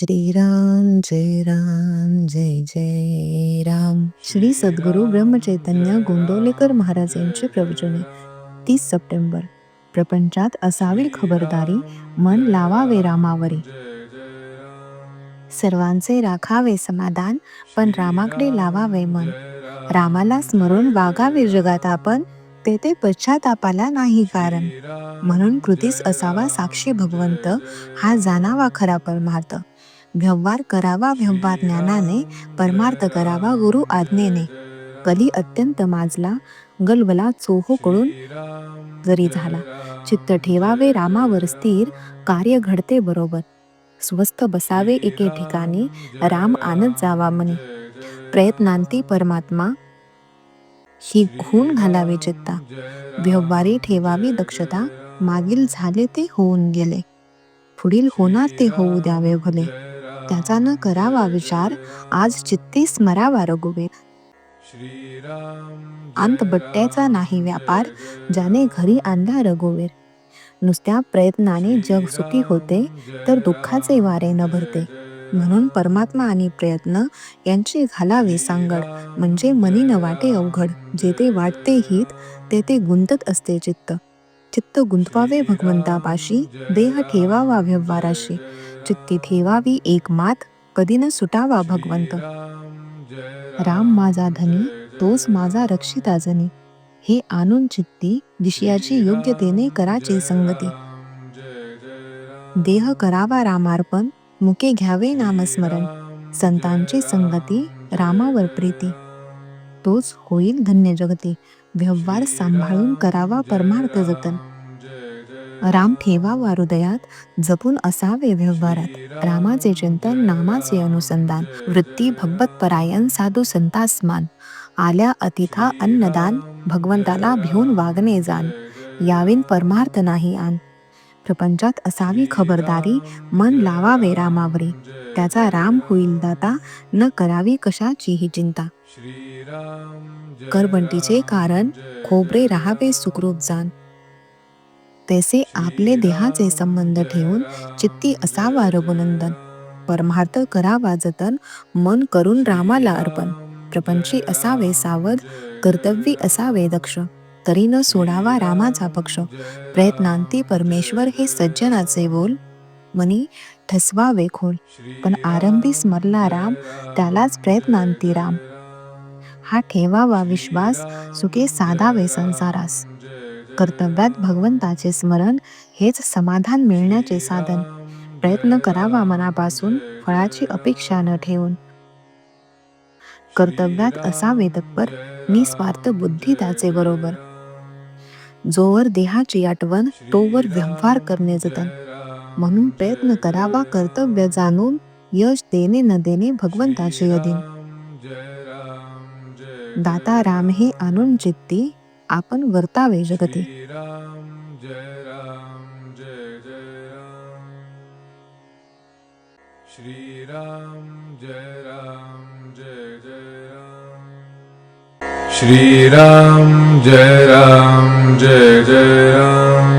श्रीराम जय राम जय जय राम. श्री सद्गुरू ब्रह्मचैतन्य गोंदवलेकर महाराज यांचे प्रवचने. तीस सप्टेंबर. प्रपंचात असावी खबरदारी मन लावावे रामावरी. सर्वांचे राखावे समाधान पण रामाकडे लावावे मन. रामाला स्मरून वागावे जगात आपण तेथे पश्चातापाला नाही कारण. म्हणून कृतीस असावा साक्षी भगवंत हा जाणावा खरा परमार्थ. व्यवहार करावा व्यवहार ज्ञानाने परमार्थ करावा गुरु आज्ञेने. कली अत्यंत माजला गलबला चोहोकडून जरी झाला. चित्त ठेवावे रामावर स्थिर कार्य घडते बरोबर. स्वस्थ बसावे एके ठिकाणी राम आनंद जावा मनी. प्रयत्नांती परमात्मा ही खून घालावे चित्ता. व्यवहारी ठेवावी दक्षता मागील झाले ते होऊन गेले. पुढील होणार ते होऊ द्यावे भले. त्याचा न करावा विचार आज चित्ती स्मरावा रघुवीर. अंत बट्ट्याचा नाही व्यापार ज्याने घरी आणला रघुवीर. नुसत्या प्रयत्नाने जग सुखी होते तर दुःखाचे वारे न भरते. म्हणून परमात्मा आणि प्रयत्न यांची घालावे सांगड म्हणजे मनी न वाटे अवघड जेथे वाटते हित तेथे गुंतत असते चित्त. चित्त गुंतवावे भगवंतापाशी देह ठेवावा व्यवहाराशी. चित्ती ठेवावी एक मात कधी न सुटावा भगवंत. राम माझा धनी तोच माझा रक्षिता जनी. हे आणून चित्ती विषयाची योग्यतेने कराची संगती. देह करावा रामार्पण मुके घ्यावे नामस्मरण. संतांची संगती रामावर प्रीती. तोच होईल धन्य जगती. व्यवहार सांभाळून करावा परमार्थ जतन. राम ठेवावा हृदयात जपून असावे व्यवहारात. रामाचे चिंतन नामाचे अनुसंधान वृत्ती भगवत परायण साधू संतासमान. आल्या अतिथा अन्नदान भगवंताला भिवून वागणे जाण. यावीन परमार्थ नाही आन प्रपंचात असावी खबरदारी मन लावावे रामावरी. त्याचा राम होईल दाता न करावी कशाची ही चिंता. करबंटीचे कारण खोबरे राहावे सुखरूप जाण. तैसे आपले देहाचे संबंध ठेवून चित्ती असावा रघुनंदन. परमार्थ करावा जतन मन करून रामाला अर्पण. प्रपंची असावे सावध कर्तव्य असावे दक्ष. तरी न सोडावा रामाचा पक्ष. प्रयत्नांती परमेश्वर हे सज्जनाचे बोल. मनी ठसवावे खोल. पण आरंभी स्मरला राम त्यालाच प्रयत्नांती राम. हा ठेवावा विश्वास सुखे साधावे संसारास. कर्तव्यात भगवंताचे स्मरण हेच समाधान मिळण्याचे साधन. प्रयत्न करावा मनापासून फळाची अपेक्षा न ठेवून. कर्तव्यात असावे तत्पर निस्वार्थ बुद्धी त्याचे बरोबर. जोवर देहाची आठवण तोवर व्यवहार करणे जतन. म्हणून प्रयत्न करावा कर्तव्य जाणून यश देणे न देणे भगवंताचे अधीन. दाता राम हे आणून चित्ती आपण वर्तावे जगते. श्रीराम जय राम जय जय राम. श्रीराम जय राम जय जय राम.